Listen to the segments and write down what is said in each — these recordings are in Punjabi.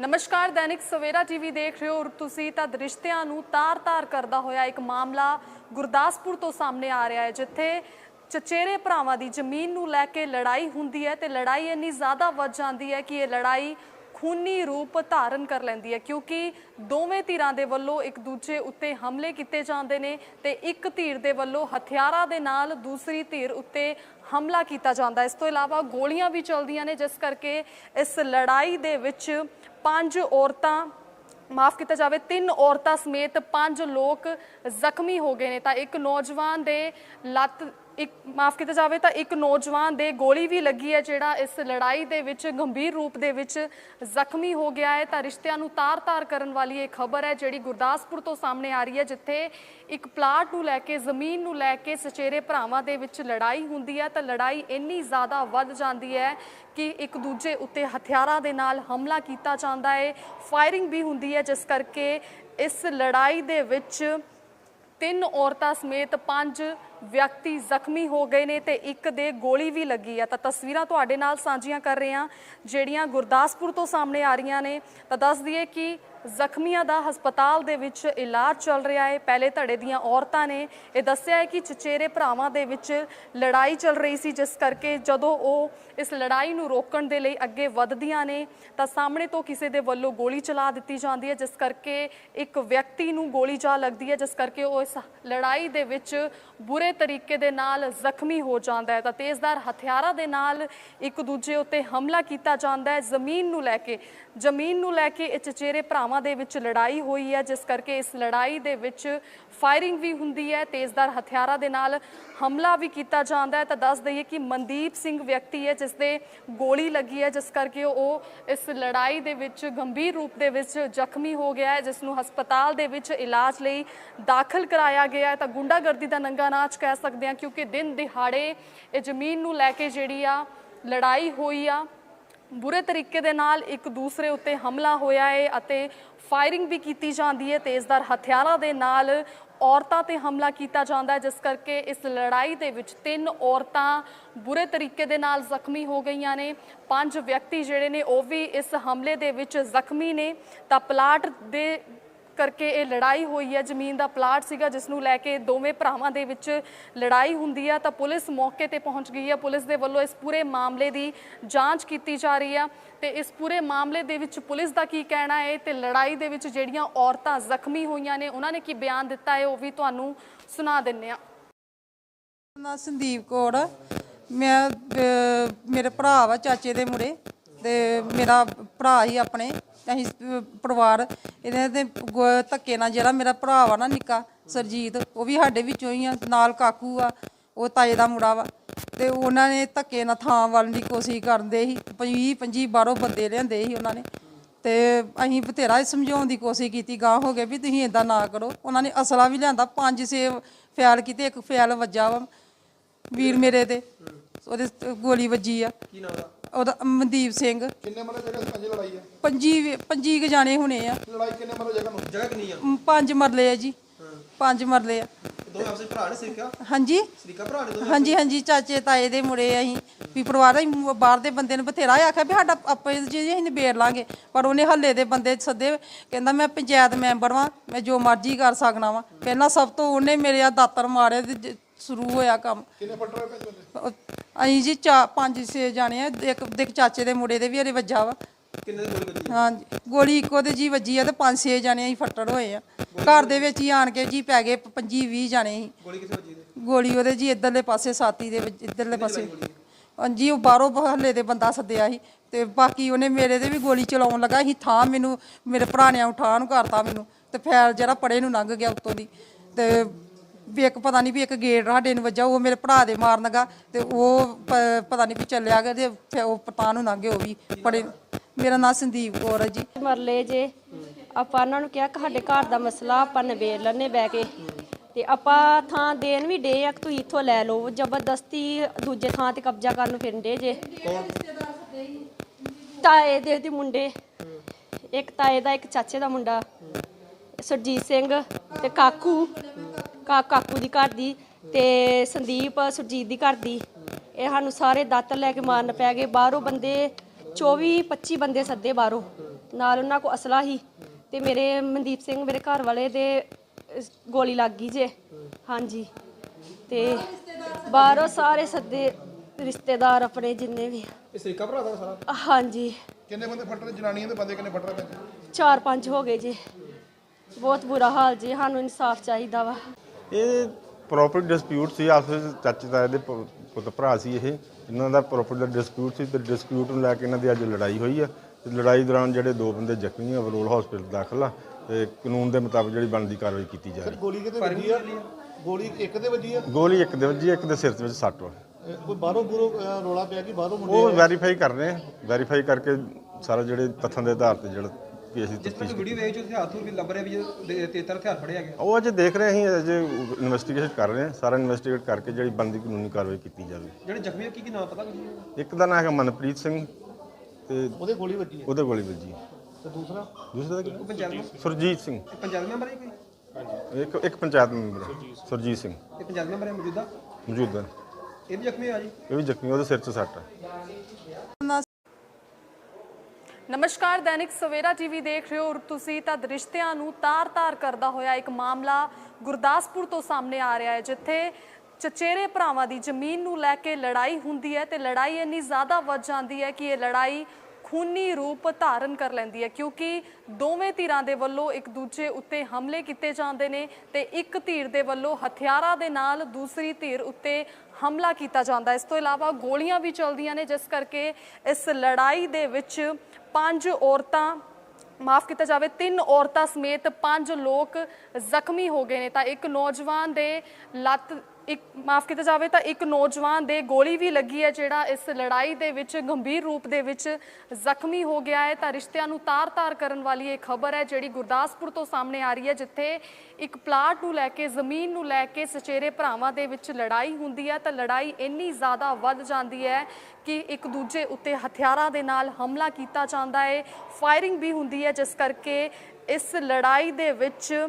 ਨਮਸਕਾਰ, ਦੈਨਿਕ ਸਵੇਰਾ ਟੀਵੀ ਦੇਖ ਰਹੇ ਹੋ ਤੁਸੀਂ ਤਾਂ ਦ੍ਰਿਸ਼ਤਿਆਂ ਨੂੰ ਤਾਰ-ਤਾਰ ਕਰਦਾ ਹੋਇਆ ਇੱਕ ਮਾਮਲਾ ਗੁਰਦਾਸਪੁਰ ਤੋਂ ਸਾਹਮਣੇ ਆ ਰਿਹਾ ਹੈ, ਜਿੱਥੇ ਚਚੇਰੇ ਭਰਾਵਾਂ ਦੀ ਜ਼ਮੀਨ ਨੂੰ ਲੈ ਕੇ ਲੜਾਈ ਹੁੰਦੀ ਹੈ ਤੇ ਲੜਾਈ ਇੰਨੀ ਜ਼ਿਆਦਾ ਵੱਧ ਜਾਂਦੀ ਹੈ ਕਿ ਇਹ ਲੜਾਈ ਖੂਨੀ ਰੂਪ ਧਾਰਨ ਕਰ ਲੈਂਦੀ ਹੈ, ਕਿਉਂਕਿ ਦੋਵੇਂ ਧਿਰਾਂ ਦੇ ਵੱਲੋਂ ਇੱਕ ਦੂਜੇ ਉੱਤੇ ਹਮਲੇ ਕੀਤੇ ਜਾਂਦੇ ਨੇ ਤੇ ਇੱਕ ਧਿਰ ਦੇ ਵੱਲੋਂ ਹਥਿਆਰਾਂ ਦੇ ਨਾਲ ਦੂਸਰੀ ਧਿਰ ਉੱਤੇ ਹਮਲਾ ਕੀਤਾ ਜਾਂਦਾ ਇਸ ਤੋਂ ਇਲਾਵਾ ਗੋਲੀਆਂ ਵੀ ਚੱਲਦੀਆਂ ਨੇ, ਜਿਸ ਕਰਕੇ ਇਸ ਲੜਾਈ ਦੇ ਵਿੱਚ ਪੰਜ ਔਰਤਾਂ, ਮਾਫ ਕੀਤਾ ਜਾਵੇ, ਤਿੰਨ ਔਰਤਾਂ ਸਮੇਤ ਪੰਜ ਲੋਕ ਜ਼ਖਮੀ ਹੋ ਗਏ ਨੇ। ਤਾਂ ਇੱਕ ਨੌਜਵਾਨ ਦੇ ਲੱਤ ਇੱਕ ਮਾਫ ਕੀਤਾ ਜਾਵੇ ਤਾਂ ਇੱਕ ਨੌਜਵਾਨ ਦੇ ਗੋਲੀ ਵੀ ਲੱਗੀ ਹੈ, ਜਿਹੜਾ ਇਸ ਲੜਾਈ ਦੇ ਵਿੱਚ ਗੰਭੀਰ ਰੂਪ ਦੇ ਵਿੱਚ ਜ਼ਖਮੀ ਹੋ ਗਿਆ ਹੈ। ਤਾਂ ਰਿਸ਼ਤਿਆਂ ਨੂੰ ਤਾਰ-ਤਾਰ ਕਰਨ ਵਾਲੀ ਇਹ ਖਬਰ ਹੈ, ਜਿਹੜੀ ਗੁਰਦਾਸਪੁਰ ਤੋਂ ਸਾਹਮਣੇ ਆ ਰਹੀ ਹੈ, ਜਿੱਥੇ ਇੱਕ ਪਲਾਟ ਨੂੰ ਲੈ ਕੇ, ਜ਼ਮੀਨ ਨੂੰ ਲੈ ਕੇ ਸਚੇਰੇ ਭਰਾਵਾਂ ਦੇ ਵਿੱਚ ਲੜਾਈ ਹੁੰਦੀ ਹੈ। ਤਾਂ ਲੜਾਈ ਇੰਨੀ ਜ਼ਿਆਦਾ ਵੱਧ ਜਾਂਦੀ ਹੈ ਕਿ ਇੱਕ ਦੂਜੇ ਉੱਤੇ ਹਥਿਆਰਾਂ ਦੇ ਨਾਲ ਹਮਲਾ ਕੀਤਾ ਜਾਂਦਾ ਹੈ। ਫਾਇਰਿੰਗ ਵੀ ਹੁੰਦੀ ਹੈ, ਜਿਸ ਕਰਕੇ ਇਸ ਲੜਾਈ ਦੇ ਵਿੱਚ ਤਿੰਨ ਔਰਤਾਂ ਸਮੇਤ ਪੰਜ ਵਿਅਕਤੀ ਜ਼ਖਮੀ ਹੋ ਗਏ ਨੇ ਤੇ ਇੱਕ ਦੇ ਗੋਲੀ ਵੀ ਲੱਗੀ ਆ। ਤਾਂ ਤਸਵੀਰਾਂ ਤੁਹਾਡੇ ਨਾਲ ਸਾਂਝੀਆਂ ਕਰ ਰਹੇ ਹਾਂ, ਜਿਹੜੀਆਂ ਗੁਰਦਾਸਪੁਰ ਤੋਂ ਸਾਹਮਣੇ ਆ ਰਹੀਆਂ ਨੇ। ਤਾਂ ਦੱਸ ਦਈਏ ਕਿ ਜ਼ਖਮੀਆਂ ਦਾ ਹਸਪਤਾਲ ਦੇ ਵਿੱਚ ਇਲਾਜ ਚੱਲ ਰਿਹਾ ਹੈ। ਪਹਿਲੇ ਧੜੇ ਦੀਆਂ ਔਰਤਾਂ ਨੇ ਇਹ ਦੱਸਿਆ ਹੈ ਕਿ ਚਚੇਰੇ ਭਰਾਵਾਂ ਦੇ ਵਿੱਚ ਲੜਾਈ ਚੱਲ ਰਹੀ ਸੀ, ਜਿਸ ਕਰਕੇ ਜਦੋਂ ਉਹ ਇਸ ਲੜਾਈ ਨੂੰ ਰੋਕਣ ਦੇ ਲਈ ਅੱਗੇ ਵੱਧਦੀਆਂ ਨੇ, ਤਾਂ ਸਾਹਮਣੇ ਤੋਂ ਕਿਸੇ ਦੇ ਵੱਲੋਂ ਗੋਲੀ ਚਲਾ ਦਿੱਤੀ ਜਾਂਦੀ ਹੈ, ਜਿਸ ਕਰਕੇ ਇੱਕ ਵਿਅਕਤੀ ਨੂੰ ਗੋਲੀ ਜਾ ਲੱਗਦੀ ਹੈ, ਜਿਸ ਕਰਕੇ ਉਹ ਇਸ ਲੜਾਈ ਦੇ ਵਿੱਚ ਬੁਰੇ ਤਰੀਕੇ ਦੇ ਨਾਲ ਜ਼ਖਮੀ ਹੋ ਜਾਂਦਾ ਹੈ। ਤਾਂ ਤੇਜ਼ਦਾਰ ਹਥਿਆਰਾਂ ਦੇ ਨਾਲ ਇੱਕ ਦੂਜੇ ਉੱਤੇ ਹਮਲਾ ਕੀਤਾ ਜਾਂਦਾ ਹੈ। ਜ਼ਮੀਨ ਨੂੰ ਲੈ ਕੇ, ਜ਼ਮੀਨ ਨੂੰ ਲੈ ਕੇ ਇਹ ਚਚੇਰੇ ਭਰਾਵਾਂ ਦੇ ਵਿੱਚ ਲੜਾਈ ਹੋਈ ਹੈ, ਜਿਸ ਕਰਕੇ ਇਸ ਲੜਾਈ ਦੇ ਵਿੱਚ ਫਾਇਰਿੰਗ ਵੀ ਹੁੰਦੀ ਹੈ ਤੇਜ਼ਦਾਰ ਹਥਿਆਰਾਂ ਦੇ ਨਾਲ ਹਮਲਾ ਵੀ ਕੀਤਾ ਜਾਂਦਾ ਹੈ। ਤਾਂ ਦੱਸ ਦਈਏ ਕਿ ਮਨਦੀਪ ਸਿੰਘ ਵਿਅਕਤੀ ਹੈ, ਜਿਸ ਦੇ ਗੋਲੀ ਲੱਗੀ ਹੈ, ਜਿਸ ਕਰਕੇ ਉਹ ਇਸ ਲੜਾਈ ਦੇ ਵਿੱਚ ਗੰਭੀਰ ਰੂਪ ਦੇ ਵਿੱਚ ਜ਼ਖਮੀ ਹੋ ਗਿਆ ਹੈ, ਜਿਸ ਨੂੰ ਹਸਪਤਾਲ ਦੇ ਵਿੱਚ ਇਲਾਜ ਲਈ ਦਾਖਲ ਕਰਾਇਆ ਗਿਆ ਹੈ। ਤਾਂ ਗੁੰਡਾਗਰਦੀ ਦਾ ਨੰਗਾ ਨਾਚ ਕਹਿ ਸਕਦੇ ਹਾਂ, ਕਿਉਂਕਿ ਦਿਨ ਦਿਹਾੜੇ ਇਹ ਜ਼ਮੀਨ ਨੂੰ ਲੈ ਕੇ ਜਿਹੜੀ ਆ ਲੜਾਈ ਹੋਈ ਆ। ਬੁਰੇ ਤਰੀਕੇ ਦੇ ਨਾਲ ਇੱਕ ਦੂਸਰੇ ਉੱਤੇ ਹਮਲਾ ਹੋਇਆ ਹੈ ਅਤੇ ਫਾਇਰਿੰਗ ਵੀ ਕੀਤੀ ਜਾਂਦੀ ਹੈ ਤੇਜ਼ਦਾਰ ਹਥਿਆਰਾਂ ਦੇ ਨਾਲ ਔਰਤਾਂ ਤੇ ਹਮਲਾ ਕੀਤਾ ਜਾਂਦਾ ਹੈ ਜਿਸ ਕਰਕੇ ਇਸ ਲੜਾਈ ਦੇ ਵਿੱਚ ਤਿੰਨ ਔਰਤਾਂ ਬੁਰੇ ਤਰੀਕੇ ਦੇ ਨਾਲ ਜ਼ਖਮੀ ਹੋ ਗਈਆਂ ਨੇ। ਪੰਜ ਵਿਅਕਤੀ ਜਿਹੜੇ ਨੇ ਉਹ ਵੀ ਇਸ ਹਮਲੇ ਦੇ ਵਿੱਚ ਜ਼ਖਮੀ ਨੇ। ਤਾਂ ਪਲਾਟ ਦੇ ਕਰਕੇ ਇਹ ਲੜਾਈ ਹੋਈ ਹੈ। ਜ਼ਮੀਨ ਦਾ ਪਲਾਟ ਸੀਗਾ, ਜਿਸ ਨੂੰ ਲੈ ਕੇ ਦੋਵੇਂ ਭਰਾਵਾਂ ਦੇ ਵਿੱਚ ਲੜਾਈ ਹੁੰਦੀ ਹੈ। ਤਾਂ ਪੁਲਿਸ ਮੌਕੇ ਤੇ ਪਹੁੰਚ ਗਈ ਹੈ। ਪੁਲਿਸ ਦੇ ਵੱਲੋਂ ਇਸ ਪੂਰੇ ਮਾਮਲੇ ਦੀ ਜਾਂਚ ਕੀਤੀ ਜਾ ਰਹੀ ਆ ਤੇ ਇਸ ਪੂਰੇ ਮਾਮਲੇ ਦੇ ਵਿੱਚ ਪੁਲਿਸ ਦਾ ਕੀ ਕਹਿਣਾ ਹੈ ਤੇ ਲੜਾਈ ਦੇ ਵਿੱਚ ਜਿਹੜੀਆਂ ਔਰਤਾਂ ਜ਼ਖਮੀ ਹੋਈਆਂ ਨੇ, ਉਹਨਾਂ ਨੇ ਕੀ ਬਿਆਨ ਦਿੱਤਾ ਹੈ, ਉਹ ਵੀ ਤੁਹਾਨੂੰ ਸੁਣਾ ਦਿੰਨੇ ਆ ਨਾ ਸੰਦੀਪ ਕੌਰ ਮੈਂ ਮੇਰੇ ਭਰਾ ਵਾ ਚਾਚੇ ਦੇ ਮੁੰਡੇ ਤੇ ਮੇਰਾ ਭਰਾ ਹੀ ਆਪਣੇ। ਅਸੀਂ ਅਹ, ਪਰਿਵਾਰ ਇਹਦੇ ਦੇ ਗ- ਧੱਕੇ ਨਾਲ ਜਿਹੜਾ ਮੇਰਾ ਭਰਾ ਵਾ ਨਾ ਨਿੱਕਾ ਸਰਜੀਤ ਉਹ ਵੀ ਸਾਡੇ ਵਿੱਚੋਂ ਹੀ ਆ ਨਾਲ ਕਾਕੂ ਆ ਉਹ ਤਾਏ ਦਾ ਮੁੰਡਾ ਵਾ। ਤੇ ਉਹਨਾਂ ਨੇ ਧੱਕੇ ਨਾਲ ਥਾਂ ਵੱਲ ਦੀ ਕੋਸ਼ਿਸ਼ ਕਰਦੇ ਸੀ 20 25 ਬਾਹਰੋਂ ਬੰਦੇ ਲਿਆਂਦੇ ਸੀ ਉਹਨਾਂ ਨੇ। ਤੇ ਅਸੀਂ ਬਥੇਰਾ ਸਮਝਾਉਣ ਦੀ ਕੋਸ਼ਿਸ਼ ਕੀਤੀ ਗਾਂ ਹੋ ਗਏ ਵੀ ਤੁਸੀਂ ਇਦਾਂ ਨਾ ਕਰੋ। ਉਹਨਾਂ ਨੇ ਅਸਲਾ ਵੀ ਲਿਆਂਦਾ ਪੰਜ ਸੇ ਫੈਲ ਕੀਤੇ ਇੱਕ ਫੈਲ ਵੱਜਾ ਵਾ ਵੀਰ ਮੇਰੇ ਤੇ ਉਹਦੇ ਤੇ ਗੋਲੀ ਵੱਜੀ ਆ। ਕੀ ਨਾਮ ਦਾ ਉਹਦਾ ਮਨਦੀਪ ਸਿੰਘ। ਕਿੰਨੇ ਮਰਲੇ ਜਗ੍ਹਾ ਪੰਜ ਲੜਾਈ ਹੈ ਪੰਜੀ ਪੰਜੀ ਕੁ ਜਾਣੇ ਹੋਣੇ ਆ। ਲੜਾਈ ਕਿੰਨੇ ਮਰਲੇ ਜਗ੍ਹਾ ਨੂੰ? ਜਗ੍ਹਾ ਕਿੰਨੀ ਆ? ਮ, ਪੰਜ ਮਰਲੇ ਆ ਜੀ। ਪੰਜ ਮਰਲੇ ਆ। ਦੋਵੇਂ ਆਪਸੇ ਭਰਾ ਨੇ ਸਿੱਖਿਆ ਹਾਂਜੀ। ਸਰੀਕਾ ਭਰਾ ਨੇ ਹਾਂਜੀ ਹਾਂਜੀ ਚਾਚੇ ਤਾਏ ਦੇ ਮੁੰਡੇ ਆ ਅਸੀਂ। ਵੀ ਪਰਿਵਾਰ ਅਸੀਂ ਬਾਹਰ ਦੇ ਬੰਦੇ ਨੂੰ ਬਥੇਰਾ ਆਖਿਆ ਵੀ ਸਾਡਾ ਆਪੇ ਜੀ ਅਸੀਂ ਨਿਬੇੜ ਲਾਂਗੇ। ਪਰ ਉਹਨੇ ਹੱਲੇ ਦੇ ਬੰਦੇ ਸੱਦੇ ਕਹਿੰਦਾ ਮੈਂ ਪੰਚਾਇਤ ਮੈਂਬਰ ਵਾਂ ਮੈਂ ਜੋ ਮਰਜ਼ੀ ਕਰ ਸਕਣਾ ਵਾਂ। ਪਹਿਲਾਂ ਸਭ ਤੋਂ ਉਹਨੇ ਮੇਰੇ ਆ ਦਾਤਰ ਮਾਰੇ ਤੇ ਜ- ਸ਼ੁਰੂ ਹੋਇਆ ਕੰਮ। ਕਿੰਨੇ ਫੱਟਰ ਹੋਏ ਪੈਂਦੇ ਉਹ- ਅਸੀਂ ਜੀ ਚਾ ਪੰਜ ਛੇ ਜਾਣੇ ਆ ਇੱਕ ਦੇ ਚਾਚੇ ਦੇ ਮੁੰਡੇ ਦੇ ਵੀ ਹਰੇ ਵੱਜਾ ਵਾ। ਕਿੰਨੇ ਦੇ ਗੋਲੀ ਵੱਜੀ? ਹਾਂਜੀ ਗੋਲੀ ਇੱਕੋ ਤੇ ਜੀ ਵੱਜੀ ਆ ਤੇ ਪੰਜ ਛੇ ਜਾਣੇ ਅਸੀਂ ਫੱਟੜ ਹੋਏ ਆ। ਘਰ ਦੇ ਵਿੱਚ ਹੀ ਆਣ ਕੇ ਜੀ ਪੈ ਗਏ 25 20 ਜਾਣੇ ਸੀ। ਗੋਲੀ ਕਿੱਥੇ ਵੱਜੀ ਤੇ ਗੋਲੀ ਉਹਦੇ ਜੀ ਇਧਰਲੇ ਪਾਸੇ ਸਾਥੀ ਦੇ ਵਿੱਚ ਇਧਰਲੇ ਪਾਸੇ। ਹਾਂਜੀ ਉਹ ਬਾਹਰੋਂ ਹੱਲੇ ਦੇ ਬੰਦਾ ਸੱਦਿਆ ਸੀ ਤੇ ਬਾਕੀ ਉਹਨੇ ਮੇਰੇ ਤੇ ਵੀ ਗੋਲੀ ਚਲਾਉਣ ਲੱਗਾ ਸੀ। ਥਾਂ ਮੈਨੂੰ ਮੇਰੇ ਭਰਾ ਨੇ ਉਠਾ ਨੂੰ ਕਰਤਾ ਮੈਨੂੰ ਤੇ ਫੈਰ ਜਿਹੜਾ ਪੜੇ ਨੂੰ ਲੰਘ ਗਿਆ ਉੱਤੋਂ ਦੀ ਤੇ ਵੀ ਇੱਕ ਪਤਾ ਨਹੀਂ ਵੀ ਇੱਕ ਗੇਟ ਸਾਡੇ ਨੂੰ ਵੱਜਾ, ਉਹ ਮੇਰੇ ਭਰਾ ਦੇ ਮਾਰਨ ਤੇ ਉਹ ਪ- ਪਤਾ ਨਹੀਂ ਵੀ ਚੱਲਿਆ ਗਿਆ ਤੇ ਫਿਰ ਉਹ ਪਤਾ ਨੂੰ ਲੰਘ ਉਹ ਵੀ। ਪੜੇ ਮੇਰਾ ਨਾਮ ਸੰਦੀਪ ਕੌਰ ਹੈ ਜੀ। ਮਰਲੇ ਜੇ, ਆਪਾਂ ਉਹਨਾਂ ਨੂੰ ਕਿਹਾ ਕਿ ਸਾਡੇ ਘਰ ਦਾ ਮਸਲਾ ਆਪਾਂ ਨਿਬੇੜ ਲੈਣੇ ਬਹਿ ਕੇ। ਤੇ ਆਪਾਂ ਥਾਂ ਦੇਣ ਵੀ ਡੇ ਆ ਕਿ ਤੁਸੀਂ ਇੱਥੋਂ ਲੈ ਲਓ, ਜ਼ਬਰਦਸਤੀ ਦੂਜੇ ਥਾਂ ਤੇ ਕਬਜ਼ਾ ਕਰਨ ਨੂੰ ਡੇ ਜੇ। ਤਾਏ ਦੇ ਦੇ ਮੁੰਡੇ, ਇੱਕ ਤਾਏ ਦਾ ਇੱਕ ਚਾਚੇ ਦਾ ਮੁੰਡਾ, ਸਰਜੀਤ ਸਿੰਘ ਤੇ ਕਾਕੂ। ਕਾ ਕਾਕੂ ਦੀ ਘਰ ਦੀ ਤੇ ਸੰਦੀਪ ਸੁਰਜੀਤ ਦੀ ਘਰ ਦੀ। ਇਹ ਸਾਨੂੰ ਸਾਰੇ ਦਾਤਰ ਲੈ ਕੇ ਮਾਰਨ ਪੈ ਗਏ। ਬਾਹਰੋਂ ਬੰਦੇ 24 25 ਬੰਦੇ ਸੱਦੇ ਬਾਹਰੋਂ। ਨਾਲ ਉਹਨਾਂ ਕੋ ਅਸਲਾ ਹੀ। ਤੇ ਮੇਰੇ ਮਨਦੀਪ ਸਿੰਘ ਮੇਰੇ ਘਰ ਵਾਲੇ ਦੇ ਗੋਲੀ ਲੱਗ ਗਈ ਜੇ। ਹਾਂਜੀ। ਤੇ ਬਾਹਰੋਂ ਸਾਰੇ ਸੱਦੇ ਰਿਸ਼ਤੇਦਾਰ ਆਪਣੇ ਜਿੰਨੇ ਵੀ ਇਹ ਸਰੀਕਾ ਭਰਾ ਦਾ ਸਾਰਾ? ਹਾਂਜੀ। ਕਿੰਨੇ ਬੰਦੇ ਫੱਟ ਰਹੇ ਜਨਾਨੀਆਂ ਦੇ ਬੰਦੇ ਕਿੰਨੇ ਫੱਟ ਰਹੇ ਚਾਰ ਪੰਜ ਹੋ ਗਏ ਜੀ। ਬਹੁਤ ਬੁਰਾ ਹਾਲ ਜੀ। ਸਾਨੂੰ ਇਨਸਾਫ ਚਾਹੀਦਾ ਵਾ। ਇਹ ਪ੍ਰੋਪਰਟੀ ਡਿਸਪਿਊਟ ਸੀ ਆਪਸ ਵਿੱਚ ਚਾਚੇ ਤਾਏ ਦੇ ਪ- ਪੁੱਤ ਭਰਾ ਸੀ ਇਹ। ਇਹਨਾਂ ਦਾ ਪ੍ਰੋਪਰਟੀ ਦਾ ਡਿਸਪਿਊਟ ਸੀ ਤੇ ਡਿਸਪਿਊਟ ਨੂੰ ਲੈ ਕੇ ਇਹਨਾਂ ਦੀ ਅੱਜ ਲੜਾਈ ਹੋਈ ਆ। ਤੇ ਲੜਾਈ ਦੌਰਾਨ ਜਿਹੜੇ ਦੋ ਬੰਦੇ ਜ਼ਖਮੀ ਆ ਬਰੋਲ ਹਸਪੀਟਲ ਦਾਖਲ ਆ। ਤੇ ਕਾਨੂੰਨ ਦੇ ਮੁਤਾਬਕ ਜਿਹੜੀ ਬਣਦੀ ਕਾਰਵਾਈ ਕੀਤੀ ਜਾ ਰਹੀ। ਗੋਲੀ ਕਿਤੇ ਵੱਜੀ ਆ? ਗੋਲੀ ਇੱਕ ਦੇ ਵੱਜੀ ਆ? ਗੋਲੀ ਇੱਕ ਦੇ ਵੱਜੀ ਇੱਕ ਦੇ ਸਿਰ ਦੇ ਵਿੱਚ ਸੱਟ ਵਾ ਕੋਈ ਬਾਹਰੋਂ ਬੁਰੋ ਰੋਲਾ ਪਿਆ ਕਿ ਬਾਹਰੋਂ ਮੁੰਡੇ ਉਹ ਵੈਰੀਫਾਈ ਕਰ ਰਹੇ ਆ। ਵੈਰੀਫਾਈ ਕਰਕੇ ਸਾਰਾ ਜਿਹੜੇ ਤੱਥਾਂ ਦੇ ਆਧਾਰ ਤੇ ਜਿਹੜਾ ਕੇਸ ਦੀ ਜਿਸ ਤਰ੍ਹਾਂ ਕਿ ਵੀਡੀਓ ਵੇਚ ਉੱਥੇ ਹੱਥ ਵੀ ਲੱਭ ਰਿਹਾ ਵੀ ਜੇ ਤੇ ਤਰ ਹਥਿਆਰ ਫੜਿਆ ਗਿਆ। ਉਹ ਅਜੇ ਦੇਖ ਰਹੇ ਅਸੀਂ ਅਜੇ ਇਨਵੈਸਟੀਗੇਸ਼ਨ ਕਰ ਰਹੇ ਆ ਸਾਰਾ ਇਨਵੈਸਟੀਗੇਟ ਕਰਕੇ ਜਿਹੜੀ ਬਣਦੀ ਕਾਨੂੰਨੀ ਕਾਰਵਾਈ ਕੀਤੀ ਜਾਵੇ। ਜਿਹੜੇ ਜ਼ਖਮੀ ਕੀ ਕੀ ਨਾਮ ਪਤਾ ਕੁਝ ਇੱਕ ਦਾ ਨਾਮ ਹੈਗਾ ਮਨਪ੍ਰੀਤ ਸਿੰਘ ਤੇ ਉਹਦੇ ਗੋਲੀ ਵੱਜੀ ਉਹਦੇ ਗੋਲੀ ਵੱਜੀ। ਤੇ ਦੂਸਰਾ? ਦੂਸਰਾ ਦਾ ਕੀ? ਪੰਚਾਇਤ ਮੈਂਬਰ? ਸੁਰਜੀਤ ਸਿੰਘ। ਪੰਚਾਇਤ ਮੈਂਬਰ ਹੈ ਕੋਈ? ਇੱਕ ਇੱਕ ਪੰਚਾਇਤ ਮੈਂਬਰ ਹੈ, ਸੁਰਜੀਤ ਸਿੰਘ। ਇਹ ਪੰਚਾਇਤ ਮੈਂਬਰ ਹੈ ਮੌਜੂਦਾ? ਮੌਜੂਦਾ। ਇਹ ਵੀ ਜ਼ਖਮੀ ਆ ਜੀ? ਇਹ ਵੀ ਜ਼ਖਮੀ ਉਹਦੇ ਸਿਰ 'ਚ ਸੱਟ ਹੈ ਨਮਸਕਾਰ, ਦੈਨਿਕ ਸਵੇਰਾ ਟੀਵੀ ਦੇਖ ਰਹੇ ਹੋ ਤੁਸੀਂ ਤਾਂ ਦ੍ਰਿਸ਼ਤਿਆਂ ਨੂੰ ਤਾਰ-ਤਾਰ ਕਰਦਾ ਹੋਇਆ ਇੱਕ ਮਾਮਲਾ ਗੁਰਦਾਸਪੁਰ ਤੋਂ ਸਾਹਮਣੇ ਆ ਰਿਹਾ ਹੈ, ਜਿੱਥੇ ਚਚੇਰੇ ਭਰਾਵਾਂ ਦੀ ਜ਼ਮੀਨ ਨੂੰ ਲੈ ਕੇ ਲੜਾਈ ਹੁੰਦੀ ਹੈ ਤੇ ਲੜਾਈ ਇੰਨੀ ਜ਼ਿਆਦਾ ਵੱਧ ਜਾਂਦੀ ਹੈ ਕਿ ਇਹ ਲੜਾਈ ਖੂਨੀ ਰੂਪ ਧਾਰਨ ਕਰ ਲੈਂਦੀ ਹੈ, ਕਿਉਂਕਿ ਦੋਵੇਂ ਧਿਰਾਂ ਦੇ ਵੱਲੋਂ ਇੱਕ ਦੂਜੇ ਉੱਤੇ ਹਮਲੇ ਕੀਤੇ ਜਾਂਦੇ ਨੇ ਤੇ ਇੱਕ ਧਿਰ ਦੇ ਵੱਲੋਂ ਹਥਿਆਰਾਂ ਦੇ ਨਾਲ ਦੂਸਰੀ ਧਿਰ ਉੱਤੇ ਹਮਲਾ ਕੀਤਾ ਜਾਂਦਾ ਇਸ ਤੋਂ ਇਲਾਵਾ ਗੋਲੀਆਂ ਵੀ ਚੱਲਦੀਆਂ ਨੇ, ਜਿਸ ਕਰਕੇ ਇਸ ਲੜਾਈ ਦੇ ਵਿੱਚ ਪੰਜ ਔਰਤਾਂ ਮਾਫ ਕੀਤਾ ਜਾਵੇ, ਤਿੰਨ ਔਰਤਾਂ ਸਮੇਤ ਪੰਜ ਲੋਕ ਜ਼ਖਮੀ ਹੋ ਗਏ ਨੇ। ਤਾਂ ਇੱਕ ਨੌਜਵਾਨ ਦੇ ਲੱਤ ਇੱਕ ਮਾਫ ਕੀਤਾ ਜਾਵੇ ਤਾਂ ਇੱਕ ਨੌਜਵਾਨ ਦੇ ਗੋਲੀ ਵੀ ਲੱਗੀ ਹੈ, ਜਿਹੜਾ ਇਸ ਲੜਾਈ ਦੇ ਵਿੱਚ ਗੰਭੀਰ ਰੂਪ ਦੇ ਵਿੱਚ ਜ਼ਖਮੀ ਹੋ ਗਿਆ ਹੈ। ਤਾਂ ਰਿਸ਼ਤਿਆਂ ਨੂੰ ਤਾਰ-ਤਾਰ ਕਰਨ ਵਾਲੀ ਇਹ ਖਬਰ ਹੈ, ਜਿਹੜੀ ਗੁਰਦਾਸਪੁਰ ਤੋਂ ਸਾਹਮਣੇ ਆ ਰਹੀ ਹੈ, ਜਿੱਥੇ ਇੱਕ ਪਲਾਟ ਨੂੰ ਲੈ ਕੇ, ਜ਼ਮੀਨ ਨੂੰ ਲੈ ਕੇ ਸਚੇਰੇ ਭਰਾਵਾਂ ਦੇ ਵਿੱਚ ਲੜਾਈ ਹੁੰਦੀ ਹੈ। ਤਾਂ ਲੜਾਈ ਇੰਨੀ ਜ਼ਿਆਦਾ ਵੱਧ ਜਾਂਦੀ ਹੈ ਕਿ ਇੱਕ ਦੂਜੇ ਉੱਤੇ ਹਥਿਆਰਾਂ ਦੇ ਨਾਲ ਹਮਲਾ ਕੀਤਾ ਜਾਂਦਾ ਹੈ। ਫਾਇਰਿੰਗ ਵੀ ਹੁੰਦੀ ਹੈ, ਜਿਸ ਕਰਕੇ ਇਸ ਲੜਾਈ ਦੇ ਵਿੱਚ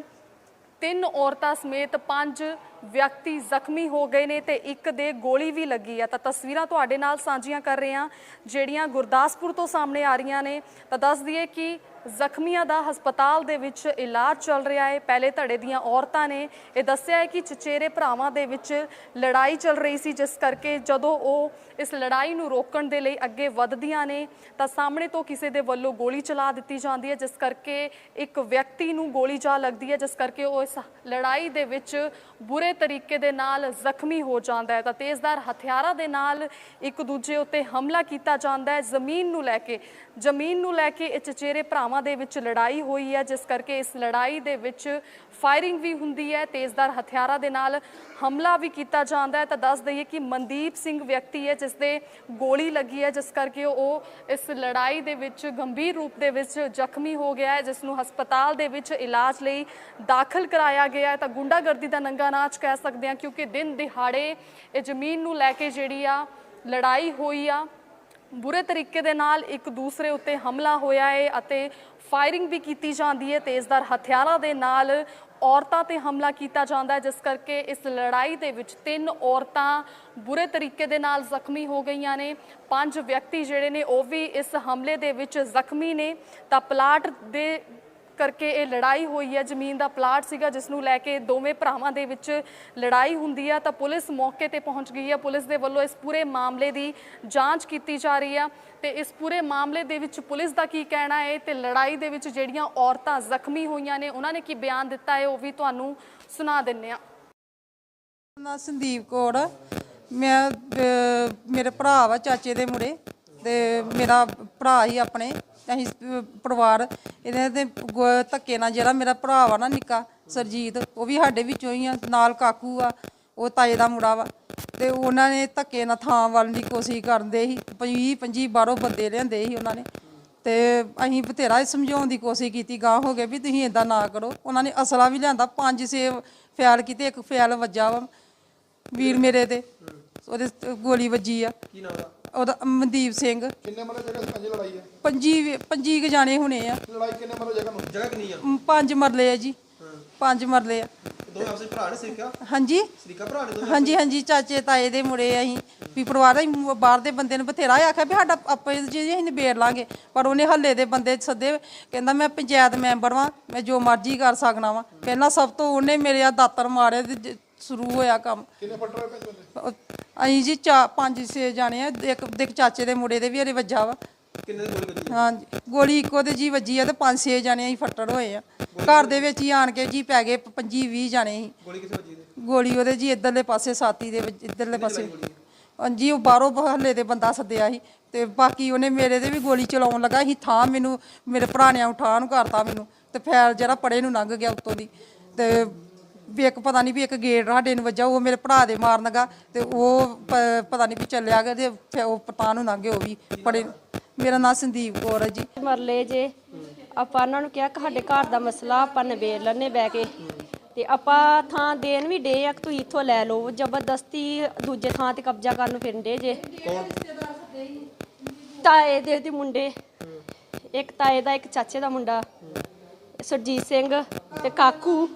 ਤਿੰਨ ਔਰਤਾਂ ਸਮੇਤ ਪੰਜ ਵਿਅਕਤੀ ਜ਼ਖਮੀ ਹੋ ਗਏ ਨੇ ਤੇ ਇੱਕ ਦੇ ਗੋਲੀ ਵੀ ਲੱਗੀ ਆ। ਤਾਂ ਤਸਵੀਰਾਂ ਤੁਹਾਡੇ ਨਾਲ ਸਾਂਝੀਆਂ ਕਰ ਰਹੇ ਹਾਂ, ਜਿਹੜੀਆਂ ਗੁਰਦਾਸਪੁਰ ਤੋਂ ਸਾਹਮਣੇ ਆ ਰਹੀਆਂ ਨੇ। ਤਾਂ ਦੱਸ ਦਈਏ ਕਿ ਜ਼ਖਮੀਆਂ ਦਾ ਹਸਪਤਾਲ ਦੇ ਵਿੱਚ ਇਲਾਜ ਚੱਲ ਰਿਹਾ ਹੈ। ਪਹਿਲੇ ਧੜੇ ਦੀਆਂ ਔਰਤਾਂ ਨੇ ਇਹ ਦੱਸਿਆ ਹੈ ਕਿ ਚਚੇਰੇ ਭਰਾਵਾਂ ਦੇ ਵਿੱਚ ਲੜਾਈ ਚੱਲ ਰਹੀ ਸੀ, ਜਿਸ ਕਰਕੇ ਜਦੋਂ ਉਹ ਇਸ ਲੜਾਈ ਨੂੰ ਰੋਕਣ ਦੇ ਲਈ ਅੱਗੇ ਵੱਧਦੀਆਂ ਨੇ, ਤਾਂ ਸਾਹਮਣੇ ਤੋਂ ਕਿਸੇ ਦੇ ਵੱਲੋਂ ਗੋਲੀ ਚਲਾ ਦਿੱਤੀ ਜਾਂਦੀ ਹੈ, ਜਿਸ ਕਰਕੇ ਇੱਕ ਵਿਅਕਤੀ ਨੂੰ ਗੋਲੀ ਜਾ ਲੱਗਦੀ ਹੈ, ਜਿਸ ਕਰਕੇ ਉਹ ਇਸ ਲੜਾਈ ਦੇ ਵਿੱਚ ਬੁਰੇ ਤਰੀਕੇ ਦੇ ਨਾਲ ਜ਼ਖਮੀ ਹੋ ਜਾਂਦਾ ਹੈ। ਤਾਂ ਤੇਜ਼ਦਾਰ ਹਥਿਆਰਾਂ ਦੇ ਨਾਲ ਇੱਕ ਦੂਜੇ ਉੱਤੇ ਹਮਲਾ ਕੀਤਾ ਜਾਂਦਾ ਹੈ। ਜ਼ਮੀਨ ਨੂੰ ਲੈ ਕੇ, ਜ਼ਮੀਨ ਨੂੰ ਲੈ ਕੇ ਇਹ ਚਚੇਰੇ ਭਰਾਵਾਂ ਦੇ ਵਿੱਚ ਲੜਾਈ ਹੋਈ ਹੈ, ਜਿਸ ਕਰਕੇ ਇਸ ਲੜਾਈ ਦੇ ਵਿੱਚ ਫਾਇਰਿੰਗ ਵੀ ਹੁੰਦੀ ਹੈ ਤੇਜ਼ਦਾਰ ਹਥਿਆਰਾਂ ਦੇ ਨਾਲ ਹਮਲਾ ਵੀ ਕੀਤਾ ਜਾਂਦਾ ਹੈ। ਤਾਂ ਦੱਸ ਦਈਏ ਕਿ ਮਨਦੀਪ ਸਿੰਘ ਵਿਅਕਤੀ ਹੈ, ਜਿਸ ਦੇ ਗੋਲੀ ਲੱਗੀ ਹੈ, ਜਿਸ ਕਰਕੇ ਉਹ ਇਸ ਲੜਾਈ ਦੇ ਵਿੱਚ ਗੰਭੀਰ ਰੂਪ ਦੇ ਵਿੱਚ ਜ਼ਖਮੀ ਹੋ ਗਿਆ ਹੈ, ਜਿਸ ਨੂੰ ਹਸਪਤਾਲ ਦੇ ਵਿੱਚ ਇਲਾਜ ਲਈ ਦਾਖਲ ਕਰਾਇਆ ਗਿਆ ਹੈ। ਤਾਂ ਗੁੰਡਾਗਰਦੀ ਦਾ ਨੰਗਾ ਨਾਚ ਕਹਿ ਸਕਦੇ ਹਾਂ, ਕਿਉਂਕਿ ਦਿਨ ਦਿਹਾੜੇ ਇਹ ਜ਼ਮੀਨ ਨੂੰ ਲੈ ਕੇ ਜਿਹੜੀ ਆ ਲੜਾਈ ਹੋਈ ਆ। ਬੁਰੇ ਤਰੀਕੇ ਦੇ ਨਾਲ ਇੱਕ ਦੂਸਰੇ ਉੱਤੇ ਹਮਲਾ ਹੋਇਆ ਹੈ ਅਤੇ ਫਾਇਰਿੰਗ ਵੀ ਕੀਤੀ ਜਾਂਦੀ ਹੈ ਤੇਜ਼ਦਾਰ ਹਥਿਆਰਾਂ ਦੇ ਨਾਲ ਔਰਤਾਂ ਤੇ ਹਮਲਾ ਕੀਤਾ ਜਾਂਦਾ ਹੈ ਜਿਸ ਕਰਕੇ ਇਸ ਲੜਾਈ ਦੇ ਵਿੱਚ ਤਿੰਨ ਔਰਤਾਂ ਬੁਰੇ ਤਰੀਕੇ ਦੇ ਨਾਲ ਜ਼ਖਮੀ ਹੋ ਗਈਆਂ ਨੇ। ਪੰਜ ਵਿਅਕਤੀ ਜਿਹੜੇ ਨੇ ਉਹ ਵੀ ਇਸ ਹਮਲੇ ਦੇ ਵਿੱਚ ਜ਼ਖਮੀ ਨੇ। ਤਾਂ ਪਲਾਟ ਦੇ ਕਰਕੇ ਇਹ ਲੜਾਈ ਹੋਈ ਹੈ। ਜ਼ਮੀਨ ਦਾ ਪਲਾਟ ਸੀਗਾ, ਜਿਸ ਨੂੰ ਲੈ ਕੇ ਦੋਵੇਂ ਭਰਾਵਾਂ ਦੇ ਵਿੱਚ ਲੜਾਈ ਹੁੰਦੀ ਹੈ ਤਾਂ ਪੁਲਿਸ ਮੌਕੇ ਤੇ ਪਹੁੰਚ ਗਈ ਹੈ ਪੁਲਿਸ ਦੇ ਵੱਲੋਂ ਇਸ ਪੂਰੇ ਮਾਮਲੇ ਦੀ ਜਾਂਚ ਕੀਤੀ ਜਾ ਰਹੀ ਆ। ਤੇ ਇਸ ਪੂਰੇ ਮਾਮਲੇ ਦੇ ਵਿੱਚ ਪੁਲਿਸ ਦਾ ਕੀ ਕਹਿਣਾ ਹੈ ਤੇ ਲੜਾਈ ਦੇ ਵਿੱਚ ਜਿਹੜੀਆਂ ਔਰਤਾਂ ਜ਼ਖਮੀ ਹੋਈਆਂ ਨੇ, ਉਹਨਾਂ ਨੇ ਕੀ ਬਿਆਨ ਦਿੱਤਾ ਹੈ, ਉਹ ਵੀ ਤੁਹਾਨੂੰ ਸੁਣਾ ਦਿੰਨੇ ਆ ਨਾ ਸੰਦੀਪ ਕੌਰ ਮੈਂ ਮੇਰੇ ਭਰਾ ਵਾ ਚਾਚੇ ਦੇ ਮੁੰਡੇ। ਤੇ ਮੇਰਾ ਭਰਾ ਹੀ ਆਪਣੇ। ਅਸੀਂ ਪਰਿਵਾਰ ਇਹਦੇ ਤੇ ਗ- ਧੱਕੇ ਨਾਲ ਜਿਹੜਾ ਮੇਰਾ ਭਰਾ ਵਾ ਨਾ ਨਿੱਕਾ, ਸਰਜੀਤ, ਉਹ ਵੀ ਸਾਡੇ ਵਿੱਚੋਂ ਹੀ ਆ, ਨਾਲ ਕਾਕੂ ਆ, ਉਹ ਤਾਏ ਦਾ ਮੁੰਡਾ ਵਾ। ਤੇ ਉਹਨਾਂ ਨੇ ਧੱਕੇ ਨਾਲ ਥਾਂ ਵੱਲ ਦੀ ਕੋਸ਼ਿਸ਼ ਕਰਦੇ ਸੀ 20 25 ਬਾਹਰੋਂ ਬੰਦੇ ਲਿਆਂਦੇ ਸੀ ਉਹਨਾਂ ਨੇ। ਤੇ ਅਸੀਂ ਬਥੇਰਾ ਸਮਝਾਉਣ ਦੀ ਕੋਸ਼ਿਸ਼ ਕੀਤੀ ਗਾਂ ਹੋ ਗਏ ਵੀ ਤੁਸੀਂ ਇਦਾਂ ਨਾ ਕਰੋ। ਉਹਨਾਂ ਨੇ ਅਸਲਾ ਵੀ ਲਿਆਂਦਾ, ਪੰਜ, ਛੇ ਫੈਲ ਕੀਤੇ, ਇੱਕ ਫੈਲ ਵੱਜਾ ਵਾ, ਵੀਰ ਮੇਰੇ ਤੇ, ਉਹਦੇ ਤੇ ਗੋਲੀ ਵੱਜੀ ਆ। ਕੀ ਨਾਮ ਦਾ ਉਹਦਾ ਮਨਦੀਪ ਸਿੰਘ। ਕਿੰਨੇ ਮਰਲੇ ਜਗ੍ਹਾ ਲੜਾਈ ਆ? ਪੰਜੀ ਪੰਜੀ ਕੁ ਜਾਣੇ ਹੋਣੇ ਆ। ਲੜਾਈ ਕਿੰਨੇ ਮਰਲੇ ਜਗ੍ਹਾ ਨੂੰ? ਜਗ੍ਹਾ ਕਿੰਨੀ ਆ? ਮ, ਪੰਜ ਮਰਲੇ ਆ ਜੀ। ਪੰਜ ਮਰਲੇ ਆ। ਦੋਵੇਂ ਆਪਸੇ ਭਰਾ ਨੇ ਸਿੱਖਿਆ? ਹਾਂਜੀ। ਸਰੀਕਾ ਭਰਾ ਨੇ ਦੋਵੇਂ ਹਾਂਜੀ ਹਾਂਜੀ ਚਾਚੇ ਤਾਏ ਦੇ ਮੁੰਡੇ ਅਸੀਂ। ਵੀ ਪਰਿਵਾਰ ਅਸੀਂ ਬਾਹਰ ਦੇ ਬੰਦੇ ਨੂੰ ਬਥੇਰਾ ਆਖਿਆ ਵੀ ਸਾਡਾ ਆਪੇ ਜੀ ਅਸੀਂ ਨਿਬੇੜ ਲਾਂਗੇ। ਪਰ ਉਹਨੇ ਹੱਲੇ ਦੇ ਬੰਦੇ ਸੱਦੇ ਕਹਿੰਦਾ ਮੈਂ ਪੰਚਾਇਤ ਮੈਂਬਰ ਵਾਂ ਮੈਂ ਜੋ ਮਰਜ਼ੀ ਕਰ ਸਕਣਾ ਵਾਂ। ਪਹਿਲਾਂ ਸਭ ਤੋਂ ਉਹਨੇ ਮੇਰੇ ਆ ਦਾਤਰ ਮਾਰੇ ਤੇ ਜ- ਸ਼ੁਰੂ ਹੋਇਆ ਕੰਮ। ਕਿੰਨੇ ਫੱਟਰ ਹੋਏ ਉਹ- ਅਸੀਂ ਜੀ ਚਾ ਪੰਜ ਛੇ ਜਾਣੇ ਆ ਇੱਕ ਇੱਕ ਚਾਚੇ ਦੇ ਮੁੰਡੇ ਦੇ ਵੀ ਹਰੇ ਵੱਜਾ ਵਾ। ਕਿੰਨੇ ਦੇ ਗੋਲੀ ਵੱਜੀ? ਹਾਂਜੀ ਗੋਲੀ ਇੱਕੋ ਤੇ ਜੀ ਵੱਜੀ ਆ ਤੇ ਪੰਜ ਛੇ ਜਾਣੇ ਅਸੀਂ ਫੱਟੜ ਹੋਏ ਆ। ਘਰ ਦੇ ਵਿੱਚ ਹੀ ਆਣ ਕੇ ਜੀ ਪੈ ਗਏ 25 20 ਜਾਣੇ ਸੀ। ਗੋਲੀ ਵੱਜੀ ਉਹਦੇ? ਜੀ ਇਧਰਲੇ ਪਾਸੇ ਸਾਥੀ ਦੇ ਵਿੱਚ ਇਧਰਲੇ ਪਾਸੇ। ਹਾਂਜੀ ਉਹ ਬਾਹਰੋਂ ਹੱਲੇ ਦੇ ਬੰਦਾ ਸੱਦਿਆ ਸੀ ਤੇ ਬਾਕੀ ਉਹਨੇ ਮੇਰੇ ਤੇ ਵੀ ਗੋਲੀ ਚਲਾਉਣ ਲੱਗਾ ਸੀ। ਥਾਂ ਮੈਨੂੰ ਮੇਰੇ ਭਰਾ ਨੇ ਉਠਾ ਨੂੰ ਕਰਤਾ ਮੈਨੂੰ ਤੇ ਫੈਲ ਜਿਹੜਾ ਪੜੇ ਨੂੰ ਲੰਘ ਗਿਆ ਉੱਤੋਂ ਦੀ ਤੇ ਵੀ ਇੱਕ ਪਤਾ ਨਹੀਂ ਵੀ ਇੱਕ ਗੇਟ ਸਾਡੇ ਨੂੰ ਵੱਜਾ, ਉਹ ਮੇਰੇ ਭਰਾ ਦੇ ਮਾਰਨ ਤੇ ਉਹ ਪ- ਪਤਾ ਨਹੀਂ ਵੀ ਚੱਲਿਆ ਗਿਆ ਤੇ ਫਿਰ ਉਹ ਪਤਾ ਨੂੰ ਲੰਘ ਉਹ ਵੀ। ਪੜੇ ਮੇਰਾ ਨਾਮ ਸੰਦੀਪ ਕੌਰ ਹੈ ਜੀ। ਮਰਲੇ ਜੇ। ਆਪਾਂ ਉਹਨਾਂ ਨੂੰ ਕਿਹਾ ਕਿ ਸਾਡੇ ਘਰ ਦਾ ਮਸਲਾ ਆਪਾਂ ਨਿਬੇੜ ਲੈਣੇ ਬਹਿ ਕੇ। ਤੇ ਆਪਾਂ ਥਾਂ ਦੇਣ ਵੀ ਡੇ ਆ ਕਿ ਤੁਸੀਂ ਇੱਥੋਂ ਲੈ ਲਓ, ਜ਼ਬਰਦਸਤੀ ਦੂਜੇ ਥਾਂ ਤੇ ਕਬਜ਼ਾ ਕਰਨ ਨੂੰ ਡੇ ਜੇ। ਤਾਏ ਦੇ ਦੇ ਮੁੰਡੇ। ਇੱਕ ਤਾਏ ਦਾ, ਇੱਕ ਚਾਚੇ ਦਾ ਮੁੰਡਾ। ਸੁਰਜੀਤ ਸਿੰਘ ਤੇ ਕਾਕੂ।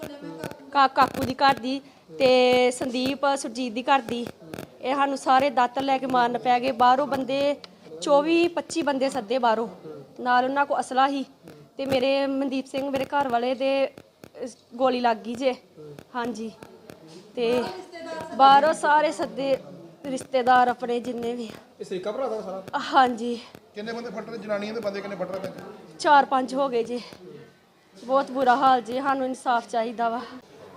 ਕਾ ਕਾਕੂ ਦੀ ਘਰ ਦੀ ਤੇ ਸੰਦੀਪ ਸੁਰਜੀਤ ਦੀ ਘਰ ਦੀ। ਇਹ ਸਾਨੂੰ ਸਾਰੇ ਦਾਤਰ ਲੈ ਕੇ ਮਾਰਨ ਪੈ ਗਏ। ਬਾਹਰੋਂ ਬੰਦੇ 24 25 ਬੰਦੇ ਸੱਦੇ ਬਾਹਰੋਂ। ਨਾਲ ਉਹਨਾਂ ਕੋ ਅਸਲਾ ਹੀ। ਤੇ ਮੇਰੇ ਮਨਦੀਪ ਸਿੰਘ ਮੇਰੇ ਘਰ ਵਾਲੇ ਦੇ ਗੋਲੀ ਲੱਗ ਗਈ ਜੇ। ਹਾਂਜੀ। ਤੇ ਬਾਹਰੋਂ ਸਾਰੇ ਸੱਦੇ ਰਿਸ਼ਤੇਦਾਰ ਆਪਣੇ ਜਿੰਨੇ ਵੀ। ਇਹ ਸਰੀਕਾ ਭਰਾ ਦਾ ਸਾਰਾ? ਹਾਂਜੀ। ਕਿੰਨੇ ਬੰਦੇ ਫੱਟਰ ਜਨਾਨੀਆਂ ਦੇ ਬੰਦੇ ਕਿੰਨੇ ਫੱਟਰ ਪੈਂਦੇ ਚਾਰ ਪੰਜ ਹੋ ਗਏ ਜੀ। ਬਹੁਤ ਬੁਰਾ ਹਾਲ ਜੀ। ਸਾਨੂੰ ਇਨਸਾਫ ਚਾਹੀਦਾ ਵਾ।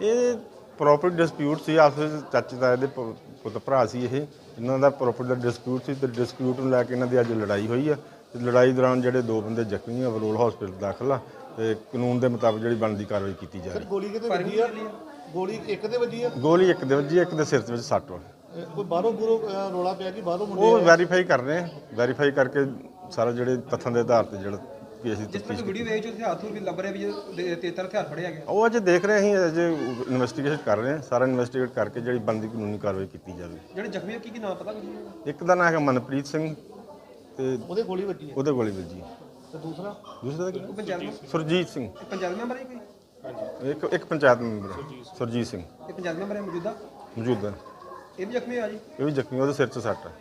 ਇਹ ਪ੍ਰੋਪਰਟੀ ਡਿਸਪਿਊਟ ਸੀ ਆਪਸ ਵਿੱਚ ਚਾਚੇ ਤਾਏ ਦੇ ਪ- ਪੁੱਤ ਭਰਾ ਸੀ ਇਹ। ਇਹਨਾਂ ਦਾ ਪ੍ਰੋਪਰਟੀ ਦਾ ਡਿਸਪਿਊਟ ਸੀ ਤੇ ਡਿਸਪਿਊਟ ਨੂੰ ਲੈ ਕੇ ਇਹਨਾਂ ਦੀ ਅੱਜ ਲੜਾਈ ਹੋਈ ਆ। ਤੇ ਲੜਾਈ ਦੌਰਾਨ ਜਿਹੜੇ ਦੋ ਬੰਦੇ ਜ਼ਖਮੀ ਆ ਵਰੋਲ ਹਸਪੀਟਲ ਦਾਖਲ ਆ ਤੇ ਕਾਨੂੰਨ ਦੇ ਮੁਤਾਬਕ ਜਿਹੜੀ ਬਣਦੀ ਕਾਰਵਾਈ ਕੀਤੀ ਜਾ ਰਹੀ। ਗੋਲੀ ਕਿਤੇ ਵੱਜੀ ਆ? ਗੋਲੀ ਇੱਕ ਤੇ ਵੱਜੀ ਆ? ਗੋਲੀ ਇੱਕ ਦੇ ਵੱਜੀ ਇੱਕ ਦੇ ਸਿਰ ਦੇ ਵਿੱਚ ਸੱਟ ਵਾ ਕੋਈ ਬਾਹਰੋਂ ਬੂਰੋਂ ਰੌਲਾ ਪਿਆ ਕਿ ਬਾਹਰੋਂ ਮੁੰਡੇ ਉਹ ਵੈਰੀਫਾਈ ਕਰ ਰਹੇ ਆ। ਵੈਰੀਫਾਈ ਕਰਕੇ ਸਾਰਾ ਜਿਹੜੇ ਤੱਥਾਂ ਦੇ ਆਧਾਰ ਤੇ ਜਿਹੜਾ ਕੇਸ ਦੀ ਜਿਸ ਤਰ੍ਹਾਂ ਵੀਡੀਓ ਵੇਚ ਉੱਥੇ ਹੱਥ ਵੀ ਲੱਭ ਰਿਹਾ ਵੀ ਜੇ ਤੇ ਤਰ ਹਥਿਆਰ ਫੜਿਆ ਗਿਆ। ਉਹ ਅਜੇ ਦੇਖ ਰਹੇ ਅਸੀਂ ਅਜੇ ਇਨਵੈਸਟੀਗੇਸ਼ਨ ਕਰ ਰਹੇ ਹਾਂ। ਸਾਰਾ ਇਨਵੈਸਟੀਗੇਟ ਕਰਕੇ ਜਿਹੜੀ ਬਣਦੀ ਕਾਨੂੰਨੀ ਕਾਰਵਾਈ ਕੀਤੀ ਜਾਵੇ। ਜਿਹੜੇ ਜ਼ਖਮੀ ਆ ਕੀ ਕੀ ਨਾਮ ਪਤਾ ਕੁਝ ਇੱਕ ਦਾ ਨਾਮ ਹੈਗਾ ਮਨਪ੍ਰੀਤ ਸਿੰਘ ਤੇ ਉਹਦੇ ਗੋਲੀ ਵੱਜੀ ਉਹਦੇ ਗੋਲੀ ਵੱਜੀ ਤੇ ਦੂਸਰਾ? ਦੂਸਰਾ ਦਾ ਕੀ? ਪੰਚਾਇਤ ਮੈਂਬਰ? ਸੁਰਜੀਤ ਸਿੰਘ। ਇਹ ਪੰਚਾਇਤ ਮੈਂਬਰ ਹੈ ਕੋਈ? ਇੱਕ ਇੱਕ ਪੰਚਾਇਤ ਮੈਂਬਰ ਸੁਰਜੀਤ ਸਿੰਘ। ਇਹ ਪੰਚਾਇਤ ਮੈਂਬਰ ਹੈ ਮੌਜੂਦਾ? ਮੌਜੂਦਾ ਇਹ ਵੀ ਜ਼ਖਮੀ ਆ ਜੀ? ਇਹ ਵੀ ਜ਼ਖਮੀ ਉਹਦੇ ਸਿਰ 'ਚ ਸੱਟ ਹੈ।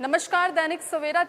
ਨਮਸਕਾਰ ਦੈਨਿਕ ਸਵੇਰਾ